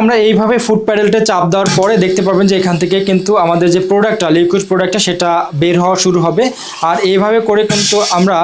আমরা এইভাবে ফুড প্যাডেলটা চাপ দেওয়ার পরে দেখতে পাবেন যে এখান থেকে কিন্তু আমাদের যে প্রোডাক্টটা লিকুইড প্রোডাক্টটা সেটা বের হওয়া শুরু হবে। আর এইভাবে করে কিন্তু আমরা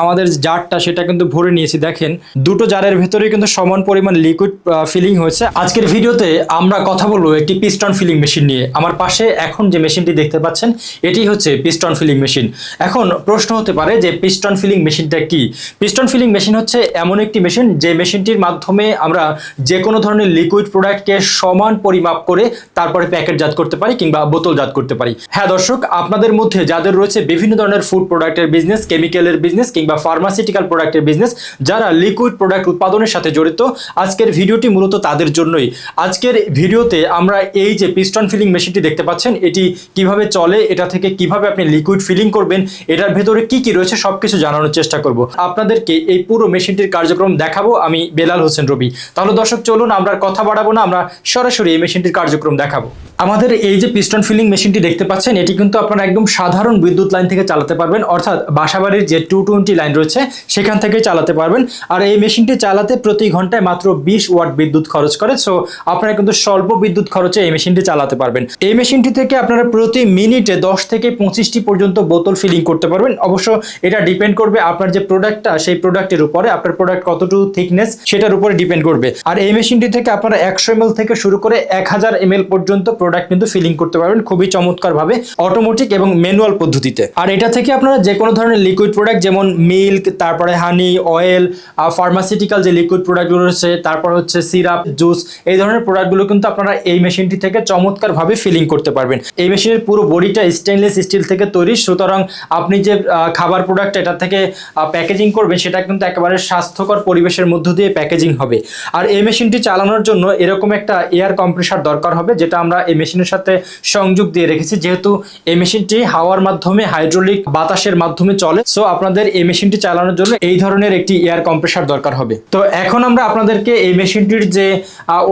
আমাদের জারটা সেটা কিন্তু ভরে নিয়েছি, দেখেন। দুটো জারের ভেতরে কিন্তু সমান পরিমাণ লিকুইড ফিলিং হয়েছে। আজকের ভিডিওতে আমরা কথা বলব একটি পিস্টন ফিলিং মেশিন নিয়ে। আমার পাশে এখন যে মেশিনটি দেখতে পাচ্ছেন, এটি হচ্ছে পিস্টন ফিলিং মেশিন এখন প্রশ্ন হতে পারে যে পিস্টন ফিলিং মেশিনটা কি? পিস্টন ফিলিং মেশিন হচ্ছে এমন একটি মেশিন যে মেশিনটির মাধ্যমে আমরা যে কোনো ধরনের লিকুইড প্রোডাক্টকে সমান পরিমাপ করে তারপরে প্যাকেটজাত করতে পারি কিংবা বোতলজাত করতে পারি। হ্যাঁ দর্শক, আপনাদের মধ্যে যাদের রয়েছে বিভিন্ন ধরনের ফুড প্রোডাক্টের বিজনেস কেমিক্যালের বিজনেস কিংবা ফার্মাসিউটিক্যাল প্রোডাক্টের বিজনেস যারা লিকুইড প্রোডাক্ট উৎপাদনের সাথে জড়িত, আজকের ভিডিওটি মূলত তাদের জন্যই। আজকের ভিডিওতে আমরা এই যে পিস্টন ফিলিং মেশিনটি দেখতে পাচ্ছেন, এটি কীভাবে চলে, এটা থেকে কীভাবে আপনি লিকুইড ফিলিং করবেন, এটার ভেতরে কি কি রয়েছে সব কিছু জানানোর চেষ্টা করব। আপনাদেরকে এই পুরো মেশিনটির কার্যক্রম দেখাবো, আমি বেলাল হোসেন রবি। তাহলে দর্শক, চলুন আমরা কথা বাড়াবো না, আমরা সরাসরি এই মেশিনটির কার্যক্রম দেখাবো। আমাদের এই যে পিস্টন ফিলিং মেশিনটি দেখতে পাচ্ছেন, এটি কিন্তু আপনারা একদম সাধারণ বিদ্যুৎ লাইন থেকে চালাতে পারবেন। অর্থাৎ বাসাবাড়ির যে টু টোয়েন্টি লাইন রয়েছে, সেখান থেকে চালাতে পারবেন। আর এই মেশিনটি চালাতে প্রতি ঘন্টায় মাত্র বিশ ওয়াট বিদ্যুৎ খরচ করে। সো আপনারা কিন্তু স্বল্প বিদ্যুৎ খরচে এই মেশিনটি চালাতে পারবেন। এই মেশিনটি থেকে আপনারা প্রতি মিনিটে দশ থেকে পঁচিশটি পর্যন্ত বোতল ফিলিং করতে পারবেন। অবশ্য এটা ডিপেন্ড করবে আপনার যে প্রোডাক্টটা সেই প্রোডাক্টের উপরে। আপনার প্রোডাক্ট কতটুকু থিকনেস সেটার উপরে ডিপেন্ড করবে। আর এই মেশিনটি থেকে আপনারা একশো এম থেকে শুরু করে এক হাজার এম পর্যন্ত প্রোডাক্ট কিন্তু ফিলিং করতে পারবেন খুবই চমৎকার ভাবে অটোমেটিক এবং ম্যানুয়াল পদ্ধতিতে। আর এটা থেকে আপনারা যে কোনো ধরনের লিকুইড প্রোডাক্ট যেমন মিল্ক তারপরে হানি অয়েল ফার্মাসিউটিক্যাল যে লিকুইড প্রোডাক্টগুলো রয়েছে, তারপর হচ্ছে সিরাপ জুস এই ধরনের প্রোডাক্টগুলো কিন্তু আপনারা এই মেশিনটি থেকে চমৎকার ভাবে ফিলিং করতে পারবেন। এই মেশিনের পুরো বডিটা স্টেনলেস স্টিল থেকে তৈরি, সুতরাং আপনি যে খাবার প্রোডাক্ট এটা থেকে প্যাকেজিং করবেন, সেটা কিন্তু একেবারে স্বাস্থ্যকর পরিবেশের মধ্য দিয়ে প্যাকেজিং হবে। আর এই মেশিনটি চালানোর জন্য এরকম একটা এয়ার কম্প্রেসার দরকার হবে, যেটা আমরা এই মেশিনের সাথে সংযোগ দিয়ে রেখেছি। যেহেতু এই মেশিনটি হাওয়ার মাধ্যমে, হাইড্রোলিক বাতাসের মাধ্যমে চলে সো আপনাদের এই মেশিনটি চালানোর জন্য এই ধরনের একটি এয়ার কম্প্রেসার দরকার হবে। তো এখন আমরা আপনাদেরকে এই মেশিনটির যে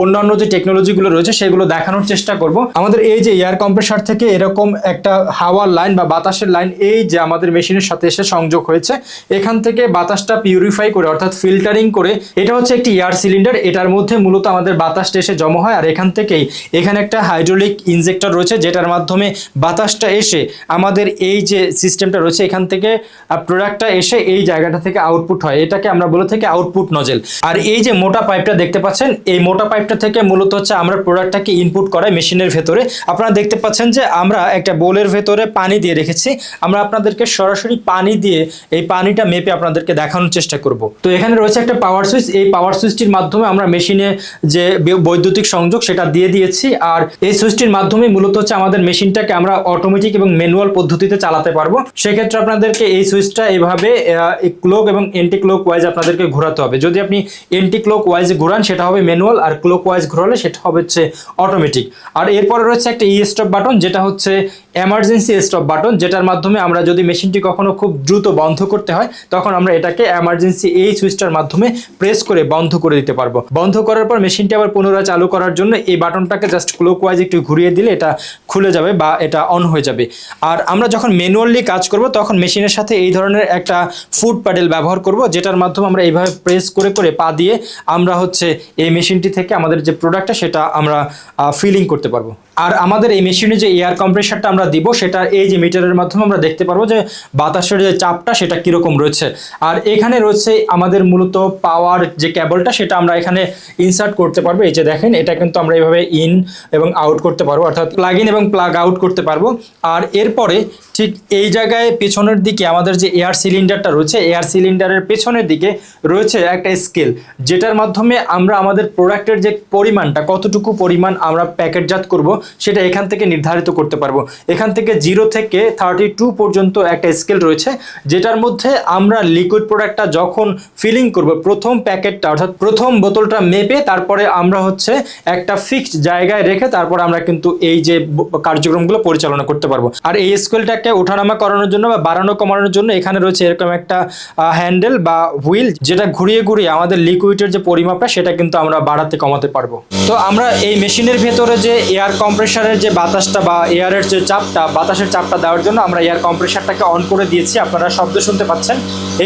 অন্যান্য যে টেকনোলজিগুলো রয়েছে, সেগুলো দেখানোর চেষ্টা করব। আমাদের এই যে এয়ার কম্প্রেসার থেকে এরকম একটা হাওয়ার লাইন বা বাতাসের লাইন এই যে আমাদের মেশিনের সাথে এসে সংযোগ হয়েছে, এখান থেকে বাতাসটা পিউরিফাই করে, অর্থাৎ ফিল্টারিং করে, এটা হচ্ছে একটি এয়ার সিলিন্ডার এটার মধ্যে মূলত আমাদের বাতাসটা এসে জমা হয়, আর এখান থেকেই এখানে একটা হাইড্রোলিক ইনজেক্টর রয়েছে, যেটার মাধ্যমে বাতাসটা এসে আমাদের এই যে সিস্টেমটা রয়েছে, এখান থেকে প্রোডাক্টটা এসে এই জায়গাটা থেকে আউটপুট হয়। এটাকে আমরা বলে থাকি আউটপুট নজেল আর এই যে মোটা পাইপটা দেখতে পাচ্ছেন, এই মোটা পাইপটা থেকে মূলত হচ্ছে আমরা প্রোডাক্টটাকে ইনপুট করাই মেশিনের ভেতরে। আপনারা দেখতে পাচ্ছেন যে আমরা একটা বোলের ভেতরে পানি দিয়ে রেখেছি। আমরা আপনাদেরকে সরাসরি পানি দিয়ে এই পানিটা মেপে আপনাদেরকে দেখানোর চেষ্টা করব। তো এখানে রয়েছে একটা পাওয়ার সুইচ এই পাওয়ার সুইচটির মাধ্যমে আমরা মেশিনে যে বৈদ্যুতিক সংযোগ, সেটা দিয়ে দিয়েছি। আর এই সুইচটির মাধ্যমে মূলত হচ্ছে আমাদের মেশিনটাকে আমরা অটোমেটিক এবং ম্যানুয়াল পদ্ধতিতে চালাতে পারব। সেক্ষেত্রে আপনাদেরকে এই সুইচটা এভাবে ক্লোক এবং এন্টি ক্লোক ওয়াইজ আপনাদেরকে ঘোরাতে হবে। যদি আপনি এন্টি ক্লোক ওয়াইজ ঘোরান, সেটা হবে ম্যানুয়াল আর ক্লোক ওয়াইজ ঘোরালে সেটা হবে হচ্ছে অটোমেটিক আর এরপরে রয়েছে একটা ই স্টপ বাটন যেটা হচ্ছে এমার্জেন্সি স্টপ বাটন যেটার মাধ্যমে আমরা যদি মেশিনটি কখনো খুব দ্রুত বন্ধ করতে হয়, তখন আমরা এটাকে এমার্জেন্সি এই সুইচটার মাধ্যমে প্রেস করে বন্ধ করে দিতে পারব। বন্ধ করার পর মেশিনটি আবার পুনরায় চালু করার জন্য এই বাটনটাকে জাস্ট ক্লোক ওয়াইজ ঘুরিয়ে দিলে এটা খুলে যাবে বা এটা অন হয়ে যাবে। আর আমরা যখন ম্যানুয়ালি কাজ করব, তখন মেশিনের সাথে এই ধরনের একটা ফুড প্যাডেল ব্যবহার করব, যেটার মাধ্যমে আমরা এইভাবে প্রেস করে করে পা দিয়ে আমরা হচ্ছে এই মেশিনটি থেকে আমাদের যে প্রোডাক্টটা সেটা আমরা ফিলিং করতে পারব। আর আমাদের এই মেশিনে যে এয়ার কম্প্রেসারটা আমরা দিব, সেটা এই যে মিটারের মাধ্যমে আমরা দেখতে পারব যে বাতাসের যে চাপটা সেটা কীরকম রয়েছে। আর এখানে রয়েছে আমাদের মূলত পাওয়ার যে কেবলটা সেটা আমরা এখানে ইনসার্ট করতে পারব। এই যে দেখেন, এটা কিন্তু আমরা এইভাবে ইন এবং আউট করতে পারব, অর্থাৎ প্লাগ ইন এবং প্লাগ আউট করতে পারব। আর এরপরে ঠিক এই জায়গায় পেছনের দিকে আমাদের যে এয়ার সিলিন্ডারটা রয়েছে এয়ার সিলিন্ডারের পেছনের দিকে রয়েছে একটা স্কেল যেটার মাধ্যমে আমরা আমাদের প্রোডাক্টের যে পরিমাণটা, কতটুকু পরিমাণ আমরা প্যাকেটজাত করব সেটা এখান থেকে নির্ধারিত করতে পারব। এখান থেকে জিরো থেকে থার্টি টু পর্যন্ত একটা স্কেল রয়েছে, যেটার মধ্যে আমরা লিকুইড প্রোডাক্টটা যখন ফিলিং করব, প্রথম প্যাকেটটা, অর্থাৎ প্রথম বোতলটা মেপে তারপরে আমরা হচ্ছে একটা ফিক্সড জায়গায় রেখে তারপর আমরা কিন্তু এই যে কার্যক্রমগুলো পরিচালনা করতে পারব। আর এই স্কেলটাকে ওঠানামা করানোর জন্য বা বাড়ানো কমানোর জন্য এখানে রয়েছে এরকম একটা হ্যান্ডেল বা হুইল যেটা ঘুরিয়ে ঘুরিয়ে আমাদের লিকুইডের যে পরিমাপটা সেটা কিন্তু আমরা বাড়াতে কমাতে পারব। তো আমরা এই মেশিনের ভেতরে যে এয়ার কম কম্প্রেসারের যে বাতাসটা বা এয়ারের যে চাপটা, বাতাসের চাপটা দেওয়ার জন্য আমরা এয়ার কম্প্রেসারটাকে অন করে দিয়েছি। আপনারা শব্দ শুনতে পাচ্ছেন।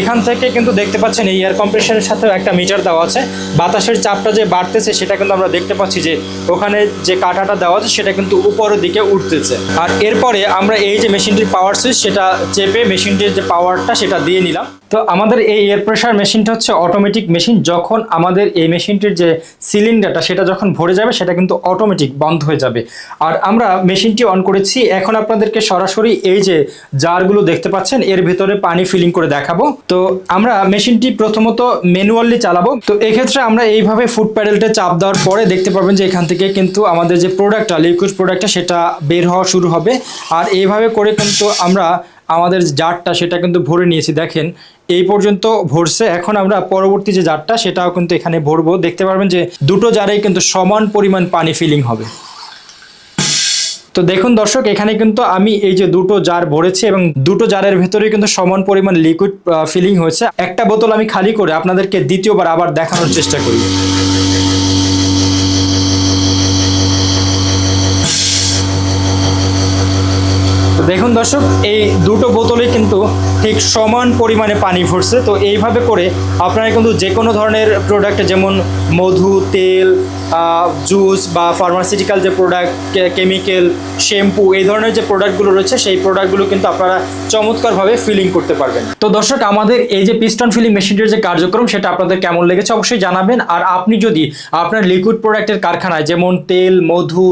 এখান থেকে কিন্তু দেখতে পাচ্ছেন এই এয়ার কম্প্রেসারের সাথেও একটা মিটার দেওয়া আছে। বাতাসের চাপটা যে বাড়তেছে, সেটা কিন্তু আমরা দেখতে পাচ্ছি যে ওখানে যে কাঁটাটা দেওয়া আছে, সেটা কিন্তু উপরের দিকে উঠতেছে। আর এরপরে আমরা এই যে মেশিনটির পাওয়ার সুইচ সেটা চেপে মেশিনটির যে পাওয়ারটা সেটা দিয়ে নিলাম। তো আমাদের এই এয়ার প্রেশার মেশিনটা হচ্ছে অটোমেটিক মেশিন যখন আমাদের এই মেশিনটির যে সিলিন্ডারটা সেটা যখন ভরে যাবে, সেটা কিন্তু অটোমেটিক বন্ধ হয়ে যাবে। আর আমরা মেশিনটি অন করেছি। এখন আপনাদেরকে সরাসরি এই যে জারগুলো দেখতে পাচ্ছেন, এর ভিতরে পানি ফিলিং করে দেখাবো। তো আমরা মেশিনটি প্রথমত ম্যানুয়ালি চালাবো। তো এক্ষেত্রে আমরা এইভাবে ফুড প্যাডেলটা চাপ দেওয়ার পরে দেখতে পাবেন যে এখান থেকে কিন্তু আমাদের যে প্রোডাক্টটা লিকুইড প্রোডাক্টটা সেটা বের হওয়া শুরু হবে। আর এইভাবে করে কিন্তু আমরা আমাদের জারটা সেটা কিন্তু ভরে নিয়েছি, দেখেন। এই পর্যন্ত ভরছে। এখন আমরা পরবর্তী যে জারটা, সেটাও কিন্তু এখানে ভরবো। দেখতে পারবেন যে দুটো জারেই কিন্তু সমান পরিমাণ পানি ফিলিং হবে। তো দেখুন দর্শক, এখানে কিন্তু আমি এই যে দুটো জার ভরেছি এবং দুটো জারের ভেতরে কিন্তু সমান পরিমাণ লিকুইড ফিলিং হয়েছে। একটা বোতল আমি খালি করে আপনাদেরকে দ্বিতীয়বার আবার দেখানোর চেষ্টা করি। দেখুন দর্শক, এই দুটো বোতলে কিন্তু ঠিক সমান পরিমাণে পানি ফুটছে। তো এইভাবে করে আপনারা কিন্তু যে কোনো ধরনের প্রোডাক্ট যেমন মধু, তেল জুস বা ফার্মাসিউটিক্যাল যে প্রোডাক্ট কেমিক্যাল শ্যাম্পু এই ধরনের যে প্রোডাক্টগুলো রয়েছে, সেই প্রোডাক্টগুলো কিন্তু আপনারা চমৎকারভাবে ফিলিং করতে পারবেন। তো দর্শক, আমাদের এই যে পিস্টন ফিলিং মেশিনটির যে কার্যক্রম, সেটা আপনাদের কেমন লেগেছে অবশ্যই জানাবেন। আর আপনি যদি আপনার লিকুইড প্রোডাক্টের কারখানায়, যেমন তেল, মধু,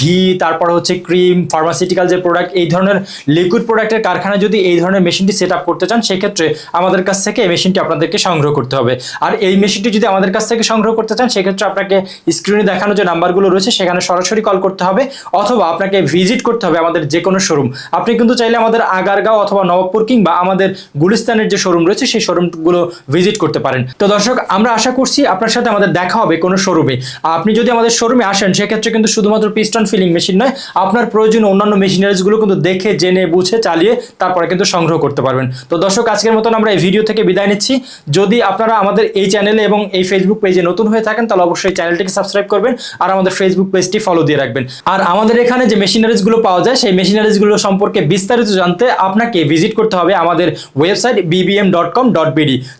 ঘি, তারপর হচ্ছে ক্রিম ফার্মাসিউটিক্যাল যে প্রোডাক্ট এই ধরনের লিকুইড প্রোডাক্টের কারখানায় যদি এই ধরনের মেশিনটি সেট করতে চান, সেক্ষেত্রে আমাদের কাছ থেকে এই মেশিনটি আপনাদেরকে সংগ্রহ করতে হবে। আর এই মেশিনটি যদি আমাদের কাছ থেকে সংগ্রহ করতে চান, সেক্ষেত্রে আপনাকে স্ক্রিনে দেখানো যে নাম্বারগুলো রয়েছে, সেখানে সরাসরি কল করতে হবে অথবা আপনাকে ভিজিট করতে হবে আমাদের যে কোনো শোরুম আপনি কিন্তু চাইলে আমাদের আগারগাঁও অথবা নবাবপুর কিংবা আমাদের গুলিস্তানের যে শোরুম রয়েছে, সেই শোরুমগুলো ভিজিট করতে পারেন। তো দর্শক, আমরা আশা করছি আপনার সাথে আমাদের দেখা হবে কোনো শোরুমে আপনি যদি আমাদের শোরুমে আসেন, সেক্ষেত্রে কিন্তু শুধুমাত্র পিস্টন ফিলিং মেশিন নয়, আপনার প্রয়োজনীয় অন্যান্য মেশিনারিজগুলো কিন্তু দেখে, জেনে, বুঝে, চালিয়ে তারপরে কিন্তু সংগ্রহ করতে পারবেন। তো দর্শক, আজকের মতন আমরা এই ভিডিও থেকে বিদায় নিচ্ছি। যদি আপনারা আমাদের এই চ্যানেলে এবং এই ফেসবুক পেজে নতুন হয়ে থাকেন, তাহলে অবশ্যই চ্যানেলটিকে সাবস্ক্রাইব করবেন আর আমাদের ফেসবুক পেজটি ফলো দিয়ে রাখবেন। আর আমাদের এখানে যে মেশিনারিজগুলো পাওয়া যায়, সেই মেশিনারিজগুলো সম্পর্কে বিস্তারিত জানতে আপনাকে ভিজিট করতে হবে আমাদের website BBM dot com dot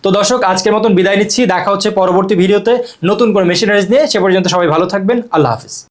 তো দর্শক, আজকের মতন বিদায় নিচ্ছি। দেখা হচ্ছে পরবর্তী ভিডিওতে নতুন করে মেশিনারিজ নিয়ে। সে পর্যন্ত সবাই ভালো থাকবেন। আল্লাহ হাফিজ।